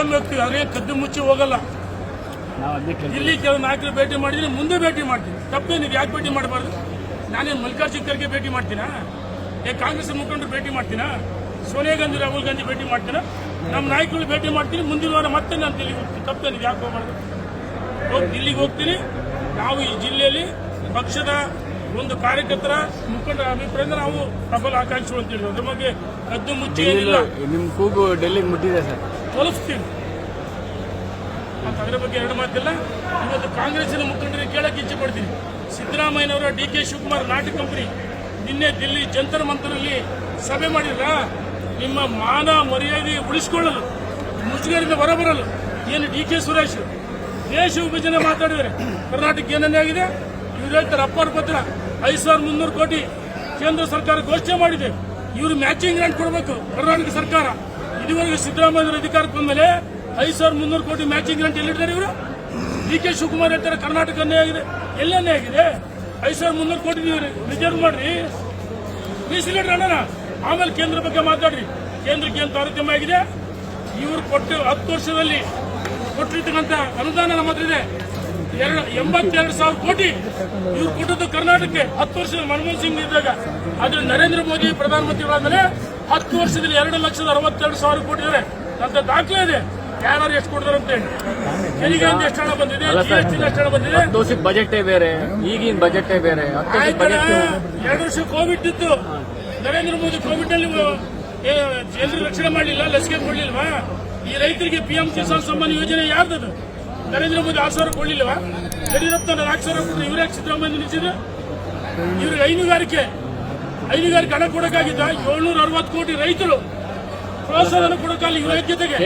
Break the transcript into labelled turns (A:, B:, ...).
A: ಮತ್ತೊಮ್ಮೆ ಹೋಗ್ತೀವಿ ಅದೇ ಕದ್ದು ಮುಚ್ಚಿ ಹೋಗಲ್ಲ.
B: ನಾವು
A: ಇಲ್ಲಿ ಕೆಲವು ನಾಯಕರು ಭೇಟಿ ಮಾಡಿದ್ರೆ ಮುಂದೆ ಭೇಟಿ ಮಾಡ್ತೀನಿ. ತಪ್ಪೇನಿದೆ ಯಾಕೆ ಭೇಟಿ ಮಾಡಬಾರ್ದು? ನಾನೇನು ಮಲ್ಲಿಕಾರ್ಜುನ್ ಖರ್ಗೆ ಭೇಟಿ ಮಾಡ್ತೀನಾ? ಏ ಕಾಂಗ್ರೆಸ್ ಮುಖಂಡರು ಭೇಟಿ ಮಾಡ್ತೀನಾ? ಸೋನಿಯಾ ಗಾಂಧಿ ರಾಹುಲ್ ಗಾಂಧಿ ಭೇಟಿ ಮಾಡ್ತೀನಾ? ನಮ್ಮ ನಾಯಕರು ಭೇಟಿ ಮಾಡ್ತೀನಿ ಮುಂದಿನ ವಾರ ಮತ್ತೆ ನಾನು ದಿಲ್ಲಿಗೆ ಹೋಗ್ತೀನಿ. ನೀವು ಯಾಕೆ ಹೋಗ್ಬಾರ್ದು? ಹೋಗಿ ದಿಲ್ಲಿಗೆ ಹೋಗ್ತೀನಿ. ನಾವು ಈ ಜಿಲ್ಲೆಯಲ್ಲಿ ಪಕ್ಷದ ಒಂದು ಕಾರ್ಯಕರ್ತರ ಮುಖಂಡರ ಅಭಿಪ್ರಾಯದಿಂದ ನಾವು ಪ್ರಬಲ ಆಕಾಂಕ್ಷಿಗಳು ಅಂತ ಹೇಳಿದ್ರು ಅದ್ರ ಬಗ್ಗೆ ಕದ್ದು ಮುಚ್ಚಿ ಏನಿಲ್ಲ.
B: ನಿಮ್ಮ ಕೂಗು ಡೆಲ್ಲಿಗೆ ಮುಟ್ಟಿದೆ ಸರ್.
A: ಅಂತ ಅದರ ಬಗ್ಗೆ ಎರಡು ಮಾತಿಲ್ಲ. ಇವತ್ತು ಕಾಂಗ್ರೆಸ್ಸಿನ ಮುಖಂಡರಿಗೆ ಕೇಳಕ್ಕೆ ಇಚ್ಛೆ ಪಡ್ತೀನಿ. ಸಿದ್ದರಾಮಯ್ಯನವರ ಡಿ ಕೆ ಶಿವಕುಮಾರ್ ನಾಟಕ ಕಂಪನಿ ನಿನ್ನೆ ದಿಲ್ಲಿ ಜಂತರ್ ಮಂತರಲ್ಲಿ ಸಭೆ ಮಾಡಿದ್ರ ನಿಮ್ಮ ಮಾನ ಮರ್ಯಾದೆ ಉಳಿಸಿಕೊಳ್ಳಲು ಮುಜುಗರಿಂದ ಹೊರಬರಲು ಏನು ಡಿ ಕೆ ಸುರೇಶ್ ದೇಶ ವಿಭಜನೆ ಮಾತಾಡಿದರೆ ಕರ್ನಾಟಕ ಏನನ್ನೇ ಆಗಿದೆ? ಇವ್ರು ಹೇಳ್ತಾರೆ ಅಪ್ಪಾರ ಪತ್ರ. ಐದು ಸಾವಿರದ ಮುನ್ನೂರು ಕೋಟಿ ಕೇಂದ್ರ ಸರ್ಕಾರ ಘೋಷಣೆ ಮಾಡಿದೆ. ಇವರು ಮ್ಯಾಚಿಂಗ್ ಗ್ರಾಂಟ್ ಕೊಡಬೇಕು, ಕರ್ನಾಟಕ ಸರ್ಕಾರ. ಇದುವರೆಗೆ ಸಿದ್ದರಾಮಯ್ಯ ಅಧಿಕಾರಕ್ಕೆ ಬಂದ್ಮೇಲೆ ಐದು ಸಾವಿರದ ಮುನ್ನೂರು ಕೋಟಿ ಮ್ಯಾಚಿಂಗ್ ಗ್ರಾಂಟ್ ಎಲ್ಲಿಡ್ತಾರೆ ಇವರು? ಡಿ ಕೆ ಶಿವಕುಮಾರ್ ಹೇಳ್ತಾರೆ ಕರ್ನಾಟಕ ಆಗಿದೆ. ಎಲ್ಲನೇ ಆಗಿದೆ? ಐದು ಸಾವಿರದ ಮುನ್ನೂರು ಕೋಟಿ ನೀವು ರಿಸರ್ವ್ ಮಾಡ್ರಿ. ಮೀಸಲಿಡ್ರಿ ಅಣ್ಣ ಆಮೇಲೆ ಕೇಂದ್ರ ಬಗ್ಗೆ ಮಾತಾಡ್ರಿ. ಕೇಂದ್ರಕ್ಕೆ ಏನು ತಾರತಮ್ಯ ಆಗಿದೆ? ಇವರು ಕೊಟ್ಟು ಹತ್ತು ವರ್ಷದಲ್ಲಿ ಕೊಟ್ಟಿರ್ತಕ್ಕಂಥ ಅನುದಾನ ನಮ್ಮ ಹತ್ರ ಇದೆ. ಎಂಬತ್ತೆರಡು ಸಾವಿರ ಕೋಟಿ ಇವ್ರು ಕೊಟ್ಟದ್ದು ಕರ್ನಾಟಕಕ್ಕೆ. ಹತ್ತು ವರ್ಷದ ಮನಮೋಹನ್ ಸಿಂಗ್ ಇದ್ದಾಗ. ಆದ್ರೆ ನರೇಂದ್ರ ಮೋದಿ ಪ್ರಧಾನಮಂತ್ರಿಗಳಾದ್ಮೇಲೆ ಹತ್ತು ವರ್ಷದಲ್ಲಿ ಎರಡು ಲಕ್ಷದ ಅರವತ್ತೆರಡು ಸಾವಿರ ಕೋಟಿ ಇದೆ ಅಂತ ದಾಖಲೆ ಇದೆ. ಯಾರು ಎಷ್ಟು ಕೊಡ್ತಾರೆ ಅಂತ ಹೇಳಿ. ತೆರಿಗೆ ಅಂತ ಎಷ್ಟು ಹಣ ಬಂದಿದೆ?
B: ಅಲ್ಲ
A: ಜಿ
B: ಸರ್.
A: ಎಷ್ಟು ಹಣ ಬಂದಿದೆ?
B: ವರ್ಷದ ಬಜೆಟೇ ಬೇರೆ ಈಗಿನ ಬಜೆಟೇ ಬೇರೆ
A: ಎರಡು ವರ್ಷ ಕೋವಿಡ್ ಇತ್ತು. ನರೇಂದ್ರ ಮೋದಿ ಕೋವಿಡ್ನಲ್ಲಿ ಜನರು ರಕ್ಷಣೆ ಮಾಡಲಿಲ್ಲ ಲಸಿಕೆ ಕೊಡ್ಲಿಲ್ವಾ? ಈ ರೈತರಿಗೆ ಪಿಎಂ ಕಿಸಾನ್ ಸಮ್ಮಾನ್ ಯೋಜನೆ ಯಾರ್ದದು? ನರೇಂದ್ರ ಮೋದಿ ಆರು ಸಾವಿರ ಯಡಿಯೂರಪ್ಪ ನಾಲ್ಕು ಸಾವಿರ ಕೊಟ್ಟರು ಇವ್ರು ಯಾಕೆ ಸಿದ್ದರಾಮಯ್ಯ ನಿಲ್ಲಿಸಿದ್ರು? ಇವ್ರಿಗೆ ಹೈನುಗಾರಿಕೆ ಹೈನುಗಾರಿಕೆ ಹಣ ಕೊಡಕ್ಕಾಗಿದ್ದ ಏಳ್ನೂರ ಅರವತ್ತು ಕೋಟಿ ರೈತರು ಪ್ರೋತ್ಸಾಹನ ಕೊಡಕ್ಕಾಗಲಿ ಇವರ ಜೊತೆಗೆ